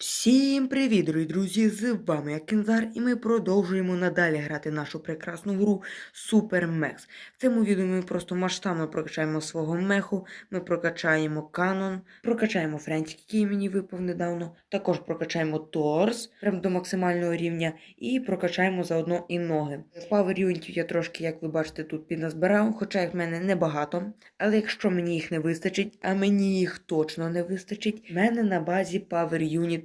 Всім привіт, дорогі друзі! З вами я Кензар, і ми продовжуємо надалі грати нашу прекрасну гру Super Mex. В цьому відео ми просто масштабно прокачаємо свого меху, ми прокачаємо канон, прокачаємо френчик, який мені випав недавно, також прокачаємо торс прям до максимального рівня, і прокачаємо заодно і ноги. Power юнітів я трошки, як ви бачите, тут підназбирав, хоча їх в мене небагато. Але якщо мені їх не вистачить, а мені їх точно не вистачить, в мене на базі Power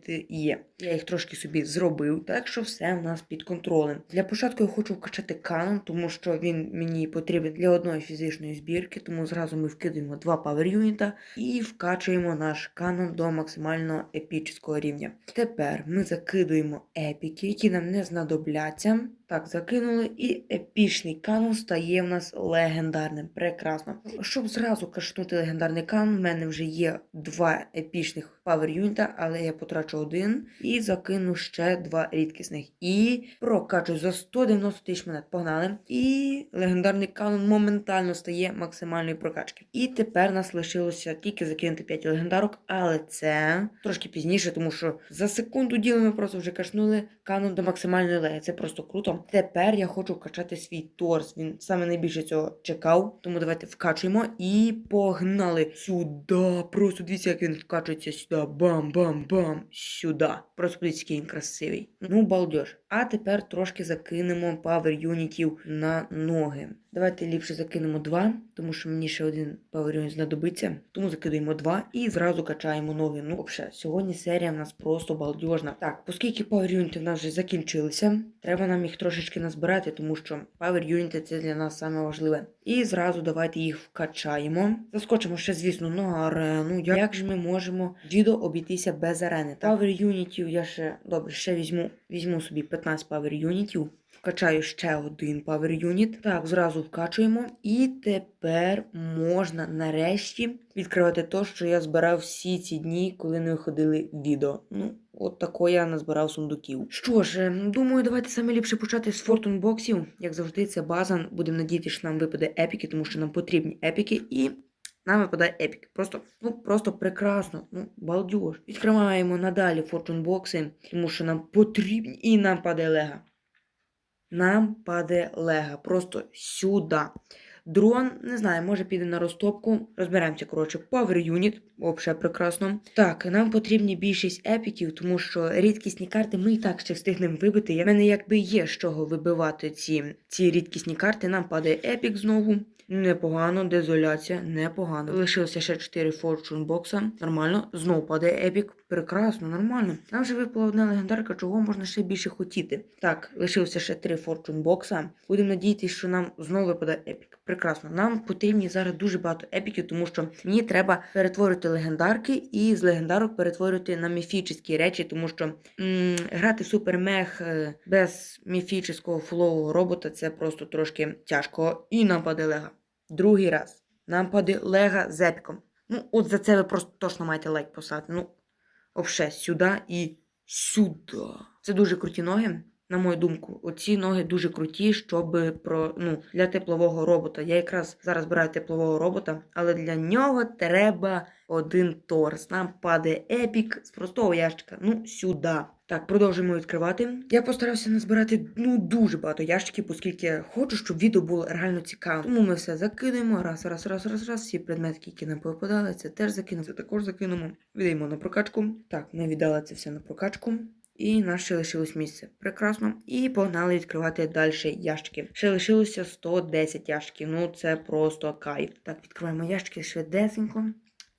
юніти є. Я їх трошки собі зробив, так що все в нас під контролем. Для початку я хочу вкачати канон, тому що він мені потрібен для одної фізичної збірки, тому зразу ми вкидаємо два Power юніта і вкачуємо наш канон до максимально епічного рівня. Тепер ми закидуємо епіки, які нам не знадобляться. Так, закинули, і епічний канон стає в нас легендарним. Прекрасно. Щоб зразу кашнути легендарний канон, в мене вже є два епічних павер юніта, але я потрачу один і закину ще два рідкісних. І прокачу за 190 тисяч монет. Погнали. І легендарний канон моментально стає максимальної прокачки. І тепер нас лишилося тільки закинути 5 легендарок, але це трошки пізніше, тому що за секунду діло ми просто вже кашнули канон до максимальної леги. Це просто круто. Тепер я хочу качати свій торс. Він саме найбільше цього чекав. Тому давайте вкачуємо і погнали сюди. Просто дивіться, як він вкачується сюди. Бам-бам-бам. Сюди. Просто дивіться, який він красивий. Ну, балдеж. А тепер трошки закинемо павер юнітів на ноги. Давайте ліпше закинемо два, тому що мені ще один павер юніт знадобиться. Тому закидаємо два і зразу качаємо ноги. Ну, взагалі, сьогодні серія в нас просто балдежна. Так, оскільки павер юніти в нас вже закінчилися, треба нам їх трошечки назбирати, тому що павер юніти це для нас саме важливе. І зразу давайте їх вкачаємо. Заскочимо ще, звісно, на арену. Як же ми можемо дідо обійтися без арени? Павер юнітів я ще добре, ще візьму, візьму собі 15 павер юнітів. Вкачаю ще один Power Unit. Так, зразу вкачуємо. І тепер можна нарешті відкривати те, що я збирав всі ці дні, коли не виходили відео. Ну, от тако я назбирав сундуків. Що ж, ем, думаю, давайте саме ліпше почати з фортун боксів. Як завжди, це база. Будемо надіятися, що нам випаде епіки, тому що нам потрібні епіки і. Нам випадає епік. Просто, ну, просто прекрасно. Ну, балдеж. Відкриваємо надалі фортун бокси, тому що нам потрібні і нам падає лега. Нам падає лега. Просто сюди. Дрон, не знаю, може піде на розтопку. Розберемося, коротше, Power Unit, взагалі прекрасно. Так, нам потрібні більшість епіків, тому що рідкісні карти ми і так ще встигнемо вибити. У мене якби є з чого вибивати ці, ці рідкісні карти. Нам падає епік знову. Непогано, дезоляція, непогано. Лишилося ще 4 форчун бокса. Нормально. Знову падає епік. Прекрасно, нормально. Нам вже випала одна легендарка, чого можна ще більше хотіти. Так, лишилося ще 3 форчун бокса. Будемо надіятися, що нам знову випаде епік. Прекрасно. Нам потрібні зараз дуже багато епіків, тому що мені треба перетворити легендарки і з легендарок перетворити на міфічні речі, тому що грати супермех е, без міфічного флоу робота це просто трошки тяжко. І нам паде лега. Другий раз. Нам паде лега з епіком. Ну, от за це ви просто точно маєте лайк поставити. Ну, Обше сюди і сюди. Це дуже круті ноги. На мою думку, оці ноги дуже круті, щоб про ну для теплового робота. Я якраз зараз збираю теплового робота, але для нього треба один торс. Нам падає епік з простого ящика. Ну, сюди. Так, продовжуємо відкривати. Я постарався назбирати ну дуже багато ящиків, оскільки хочу, щоб відео було реально цікавим. Тому ми все закидаємо. Раз, раз, раз, раз, раз. Всі предмети, які нам попадали, це теж закинемо, це також закинемо. Віддаємо на прокачку. Так, ми віддали це все на прокачку. І нас ще лишилось місце. Прекрасно. І погнали відкривати далі ящики. Ще лишилося 110 ящиків. Ну це просто кайф. Так, відкриваємо ящики швидесенько.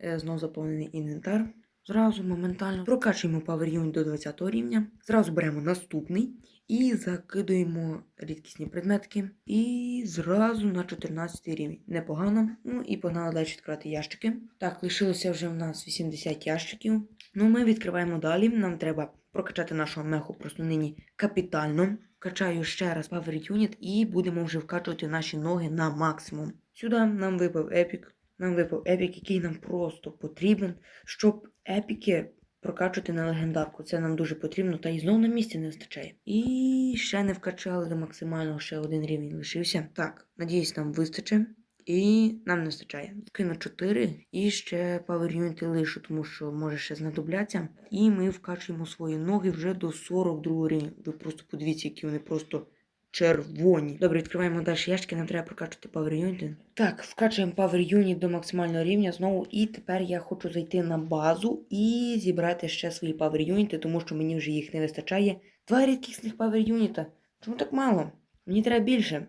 Е, Знов заповнений інвентар. Зразу моментально прокачуємо Power Unit до 20 рівня. Зразу беремо наступний і закидуємо рідкісні предметки. І зразу на 14 рівень. Непогано. Ну і погнали далі відкривати ящики. Так, лишилося вже в нас 80 ящиків. Ну, ми відкриваємо далі. Нам треба прокачати нашого меху просто нині капітально. Качаю ще раз Power Unit і будемо вже вкачувати наші ноги на максимум. Сюди нам випав епік. Нам випав епік, який нам просто потрібен, щоб епіки прокачувати на легендарку. Це нам дуже потрібно, та і знову на місці не вистачає. І ще не вкачали до максимального, ще один рівень лишився. Так, надіюсь, нам вистачить. І нам не вистачає. Кину 4 і ще Unit лишу, тому що може ще знадобляться. І ми вкачуємо свої ноги вже до 42 рівня. Ви просто подивіться, які вони просто червоні. Добре, відкриваємо далі ящики, нам треба прокачувати Unit. Так, вкачуємо Unit до максимального рівня знову. І тепер я хочу зайти на базу і зібрати ще свої Unit, тому що мені вже їх не вистачає. Два рідкісних Unit. Чому так мало? Мені треба більше.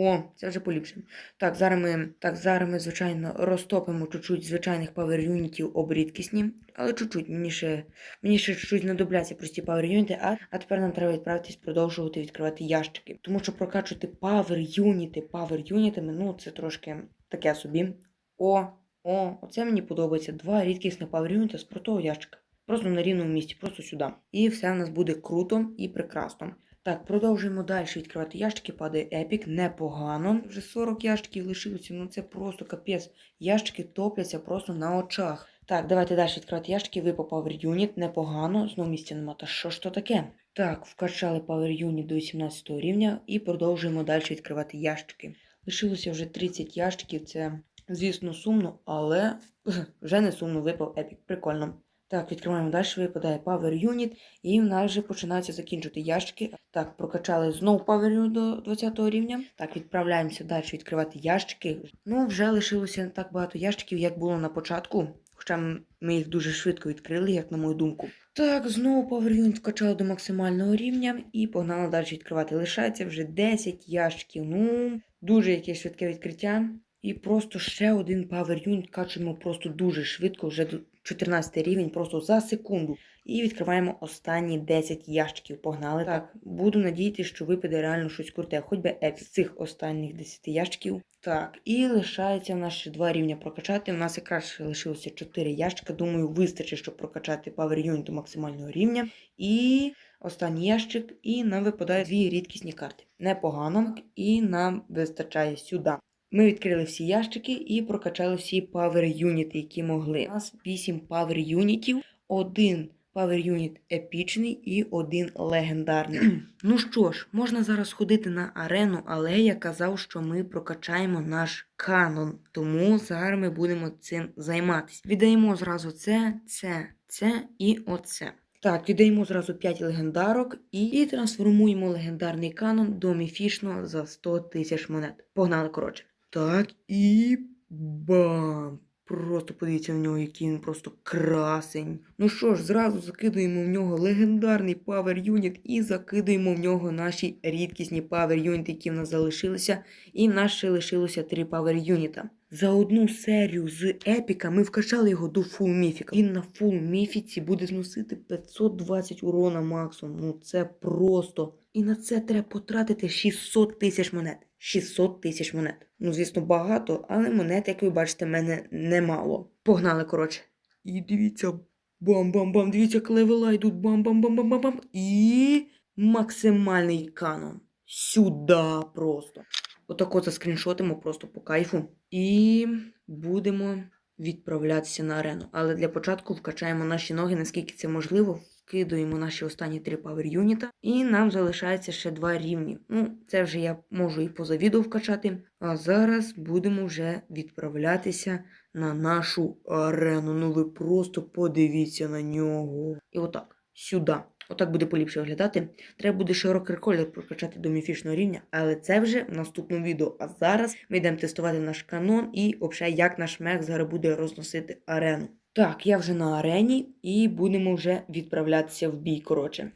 О, це вже поліпше. Так, зараз ми, так, зараз ми, звичайно, розтопимо чуть-чуть звичайних Unitів об рідкісні. Але чуть-чуть, мені ще, мені ще чуть-чуть знадобляться прості Power Unit, а, а тепер нам треба відправитись продовжувати відкривати ящики. Тому що прокачувати Power Unit, Power Unitами, ну це трошки таке собі. О, о, оце мені подобається. Два рідкісних Power Unit з протого ящика. Просто на рівному місці, просто сюди. І все в нас буде круто і прекрасно. Так, продовжуємо далі відкривати ящики, падає епік, непогано. Вже 40 ящиків лишилося, ну це просто капець. Ящики топляться просто на очах. Так, давайте далі відкривати ящики. Випав Power Unit, непогано. Знову місця нема. Та що ж то таке? Так, вкачали Power Unit до 18 рівня і продовжуємо далі відкривати ящики. Лишилося вже 30 ящиків, це, звісно, сумно, але вже не сумно випав епік. Прикольно. Так, відкриваємо далі, випадає Power Unit, і в нас вже починаються закінчувати ящики. Так, прокачали знову Power Unit до 20 рівня. Так, відправляємося далі відкривати ящики. Ну, вже лишилося не так багато ящиків, як було на початку. Хоча ми їх дуже швидко відкрили, як на мою думку. Так, знову Power Unit вкачали до максимального рівня і погнали далі відкривати. Лишається вже 10 ящиків. Ну, дуже якесь швидке відкриття. І просто ще один Power Unit качуємо просто дуже швидко, вже до 14 рівень, просто за секунду. І відкриваємо останні 10 ящиків. Погнали. Так, буду надіятися, що випаде реально щось круте, хоч би еп з цих останніх 10 ящиків. Так, і лишається в нас ще два рівня прокачати. У нас якраз лишилося 4 ящика. Думаю, вистачить, щоб прокачати Power Unit до максимального рівня. І останній ящик, і нам випадають дві рідкісні карти. Непогано, і нам вистачає сюди. Ми відкрили всі ящики і прокачали всі Power Unit, які могли. У нас 8 Power Unitів, один Power Unit епічний і один легендарний. ну що ж, можна зараз ходити на арену, але я казав, що ми прокачаємо наш канон. Тому зараз ми будемо цим займатися. Віддаємо зразу це, це, це і оце. Так, віддаємо зразу 5 легендарок і, і трансформуємо легендарний канон до міфічного за 100 тисяч монет. Погнали, коротше. Так, і бам! Просто подивіться на нього, який він просто красень. Ну що ж, зразу закидуємо в нього легендарний Power Unit і закидуємо в нього наші рідкісні Power Unit, які в нас залишилися. І в нас ще лишилося 3 Power Unit. За одну серію з епіка ми вкачали його до фул міфіка. Він на фул міфіці буде зносити 520 урона максимум. Ну це просто. І на це треба потратити 600 тисяч монет. 600 тисяч монет. Ну, звісно, багато, але монет, як ви бачите, в мене немало. Погнали, коротше. І дивіться, бам-бам-бам, дивіться, як левела йдуть, бам-бам-бам-бам-бам. І максимальний канон. Сюда просто. Отако заскріншотимо просто по кайфу. І будемо відправлятися на арену. Але для початку вкачаємо наші ноги, наскільки це можливо. Вкидуємо наші останні три Power юніта. І нам залишається ще два рівні. Ну, це вже я можу і поза відео вкачати. А зараз будемо вже відправлятися на нашу арену. Ну ви просто подивіться на нього. І отак. Сюди. Отак буде поліпше виглядати. Треба буде широкий колір прокачати до міфічного рівня, але це вже в наступному відео. А зараз ми йдемо тестувати наш канон і взагалі як наш мех зараз буде розносити арену. Так, я вже на арені і будемо вже відправлятися в бій, коротше.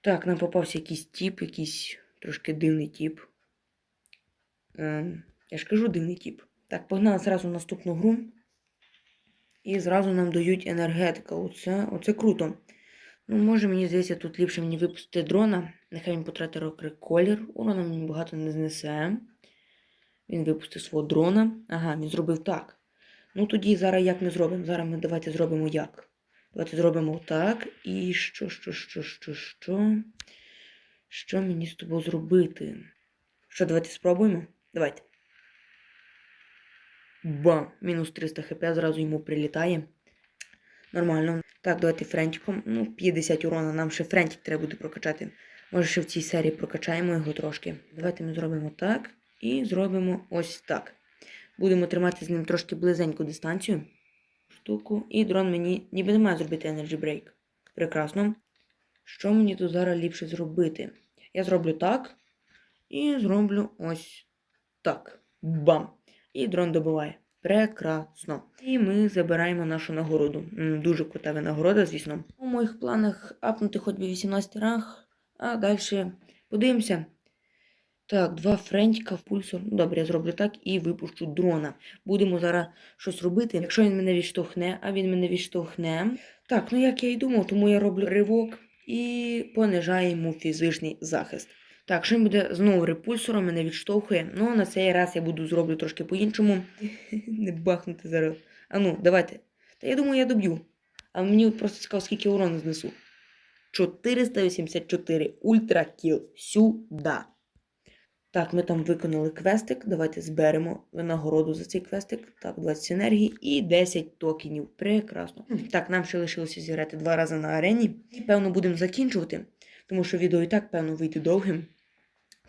Так, нам попався якийсь тіп, якийсь трошки дивний тіп. Ем, я ж кажу дивний тіп. Так, погнали зразу в наступну гру. І зразу нам дають енергетика. Оце, оце круто. Ну, може, мені здається, тут ліпше мені випустити дрона. Нехай він потратить рокри колір. Урона мені багато не знесе. Він випустив свого дрона. Ага, він зробив так. Ну тоді зараз як ми зробимо? Зараз ми давайте зробимо як. Давайте зробимо так. І що, що, що, що, що? Що мені з тобою зробити? Що, давайте спробуємо? Давайте. Бам! Мінус 300 хп, зразу йому прилітає. Нормально. Так, давайте френчиком. Ну, 50 урона, нам ще френчик треба буде прокачати. Може, ще в цій серії прокачаємо його трошки. Давайте ми зробимо так. І зробимо ось так. Будемо тримати з ним трошки близеньку дистанцію. Штуку. І дрон мені ніби не має зробити Energy Break. Прекрасно. Що мені тут зараз ліпше зробити? Я зроблю так. І зроблю ось так. Бам! І дрон добиває. Прекрасно. І ми забираємо нашу нагороду. Дуже крута винагорода, звісно. У моїх планах апнути хоч би 18 ранг, а далі подивимося. Так, два френчика в пульсор. Добре, я зроблю так і випущу дрона. Будемо зараз щось робити. Якщо він мене відштовхне, а він мене відштовхне. Так, ну як я і думав, тому я роблю ривок і понижаю йому фізичний захист. Так, що він буде знову репульсором, мене відштовхує. Ну, на цей раз я буду зроблю трошки по-іншому. Не бахнути зараз. А ну, давайте. Та я думаю, я доб'ю. А мені просто цікаво, скільки урону знесу. 484 ультракіл. Сюда. Так, ми там виконали квестик. Давайте зберемо винагороду за цей квестик. Так, 20 енергії і 10 токенів. Прекрасно. Так, нам ще лишилося зіграти два рази на арені. І певно будемо закінчувати, тому що відео і так, певно, вийде довгим.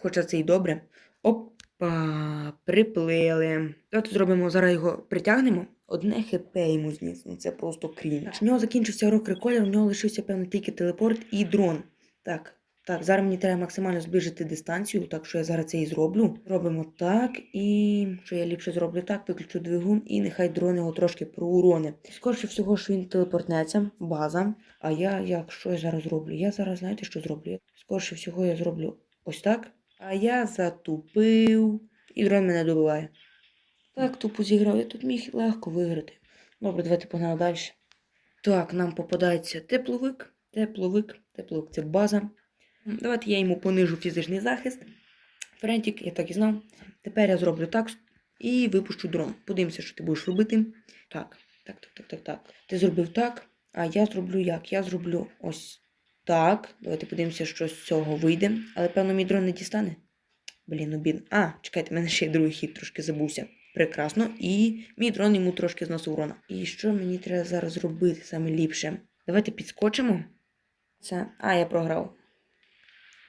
Хоча це і добре. Опа, приплили. Давайте зробимо зараз його притягнемо. Одне хп йому зніс. Це просто крінж. У нього закінчився рок реколер, у нього лишився певно тільки телепорт і дрон. Так, так, зараз мені треба максимально зближити дистанцію, так що я зараз це і зроблю. Робимо так, і що я ліпше зроблю так, виключу двигун, і нехай дрон його трошки проурони. Скоріше всього, що він телепортнеться, база. А я як що я зараз зроблю? Я зараз знаєте, що зроблю? Скоріше всього, я зроблю ось так. А я затупив, і дрон мене добиває. Так, тупо зіграв, я тут міг легко виграти. Добре, давайте погнали далі. Так, нам попадається тепловик, тепловик, тепловик це база. Давайте я йому понижу фізичний захист. Френтик, я так і знав. Тепер я зроблю так і випущу дрон. Подивимося, що ти будеш робити. Так, так, так, так, так, так. Ти зробив так, а я зроблю як? Я зроблю ось так. Давайте подивимося, що з цього вийде. Але певно мій дрон не дістане. Блін, ну бін. А, чекайте, в мене ще є другий хід трошки забувся. Прекрасно. І мій дрон йому трошки зносив урона. І що мені треба зараз зробити саме ліпше? Давайте підскочимо. Це. А, я програв.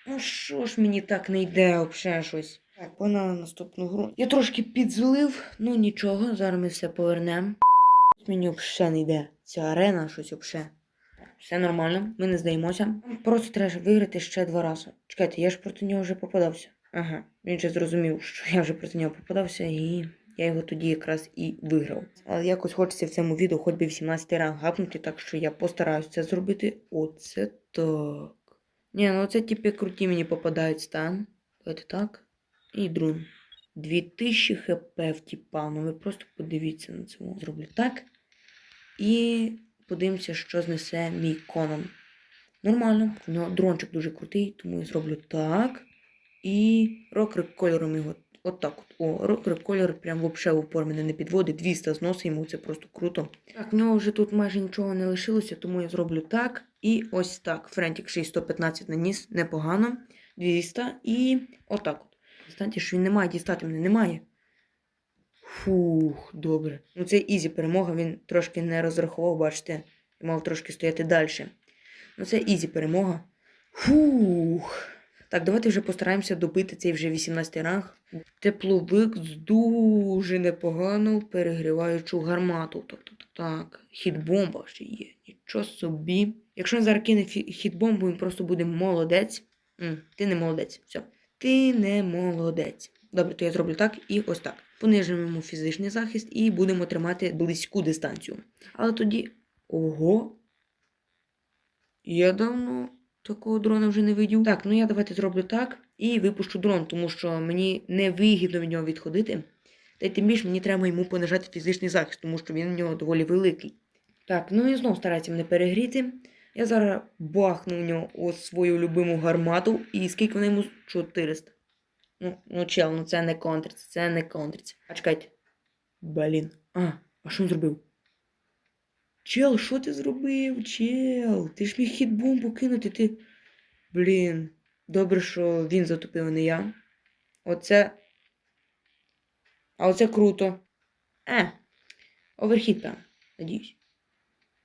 Ну що ж мені так не йде взагалі щось. Так, погнали на наступну гру. Я трошки підзлив, ну нічого, зараз ми все повернемо. Мені взагалі не йде. Ця арена щось взагалі. Все нормально, ми не здаємося. Просто треба виграти ще два рази. Чекайте, я ж проти нього вже попадався. Ага, він же зрозумів, що я вже проти нього попадався, і я його тоді якраз і виграв. Але якось хочеться в цьому відео хоч би 18 ранг гапнути, так що я постараюся це зробити. Оце так. Ні, ну це типи круті мені попадаються, так? Давайте так. І друн. 2000 хп в тіпа. Ну ви просто подивіться на це. Зроблю так. І подивимося, що знесе мій Конан. Нормально. У нього дрончик дуже крутий, тому я зроблю так. І рокрик кольором його. Отак от. О, рокрик кольор прям взагалі в упор мене не підводить. 200 зносить йому, це просто круто. Так, в нього вже тут майже нічого не лишилося, тому я зроблю так. І ось так. Френтик 6115 наніс, непогано. 200 і отак от. Станьте, що він не має дістати мене, немає. Фух, добре. Ну це ізі перемога, він трошки не розрахував, бачите. Мав трошки стояти далі. Ну це ізі перемога. Фух. Так, давайте вже постараємося добити цей вже 18 ранг. Тепловик з дуже непогано перегріваючу гармату. Тобто так, хітбомба ще є. Нічого собі. Якщо він зараз кине хітбомбу, він просто буде молодець. М, ти не молодець. Все. Ти не молодець. Добре, то я зроблю так і ось так. Понижимо фізичний захист і будемо тримати близьку дистанцію. Але тоді. Ого. Я давно такого дрона вже не видів. Так, ну я давайте зроблю так і випущу дрон, тому що мені не вигідно від нього відходити. Та й тим більше мені треба йому понижати фізичний захист, тому що він у нього доволі великий. Так, ну і знову старається мене перегріти. Я зараз бахну в нього ось свою любиму гармату. І скільки вона йому? 400. Ну, ну чел, ну це не контриться, це не контриться. А чекайте. Блін. А, а що він зробив? Чел, що ти зробив? Чел, ти ж міг хітбомбу кинути, ти. Блін. Добре, що він затопив, а не я. Оце. А оце круто. Е. Оверхіт там. Надіюсь.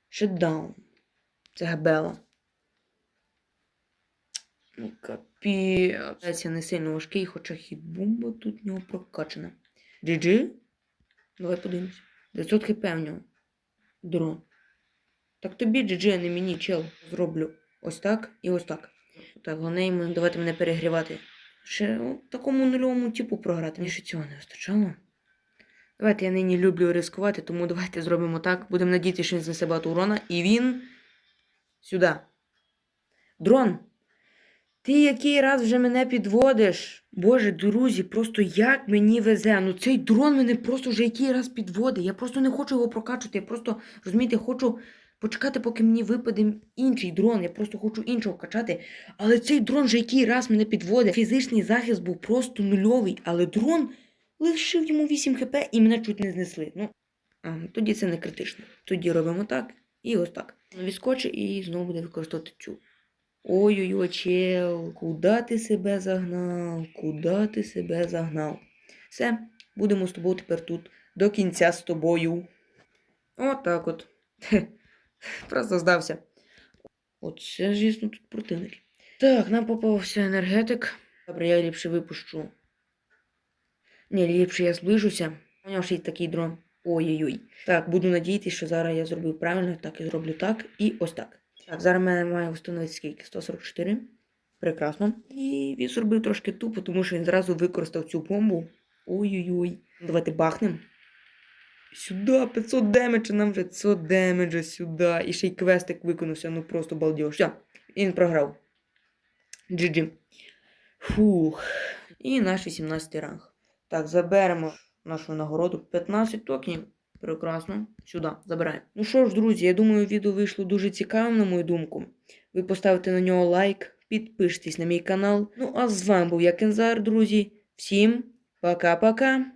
Шетдаун. Це габела. Ну, капець. Це не сильно важкий, хоча хід-бомба тут в нього прокачана. GG? Давай подивимось. 900 хп в нього. Дрон. Так тобі GG, а не мені, чел. Зроблю ось так і ось так. Так, головне йому давайте мене перегрівати. Ще у такому нульовому типу програти. Мені ще цього не вистачало. Давайте я нині люблю ризикувати, тому давайте зробимо так. Будемо надіятися, що він знесе багато урона. І він. Сюди. Дрон. Ти який раз вже мене підводиш? Боже, друзі, просто як мені везе. Ну цей дрон мене просто вже який раз підводить. Я просто не хочу його прокачувати. Я просто, розумієте, хочу почекати, поки мені випаде інший дрон. Я просто хочу іншого качати. Але цей дрон вже який раз мене підводить. Фізичний захист був просто нульовий, але дрон лишив йому 8 хп і мене чуть не знесли. Ну, а, тоді це не критично. Тоді робимо так і ось так. Відскочи і знову буде використовувати цю. Ой-ой-ой, чел, куди ти себе загнав? Куди ти себе загнав? Все, будемо з тобою тепер тут до кінця з тобою. Отак от. Просто здався. Оце, звісно, тут противники. Так, нам попався енергетик. Добре, я ліпше випущу. Ні, ліпше я зближуся. У нього ще й такий дрон. Ой-ой-ой. Так, буду надіятися, що зараз я зробив правильно, так і зроблю так і ось так. Так, зараз мене має встановити скільки? 144. Прекрасно. І він зробив трошки тупо, тому що він зразу використав цю бомбу. Ой-ой-ой. Давайте бахнем. Сюди 500 демеджа, нам вже 500 демеджа сюди. І ще й квестик виконався, ну просто балдеж. Все, він програв. GG. Фух. І наш 18 ранг. Так, заберемо нашу нагороду. 15 токенів. Прекрасно. Сюди, забираємо. Ну що ж, друзі, я думаю, відео вийшло дуже цікавим, на мою думку. Ви поставите на нього лайк, підпишитесь на мій канал. Ну а з вами був я Кензар, друзі. Всім пока-пока.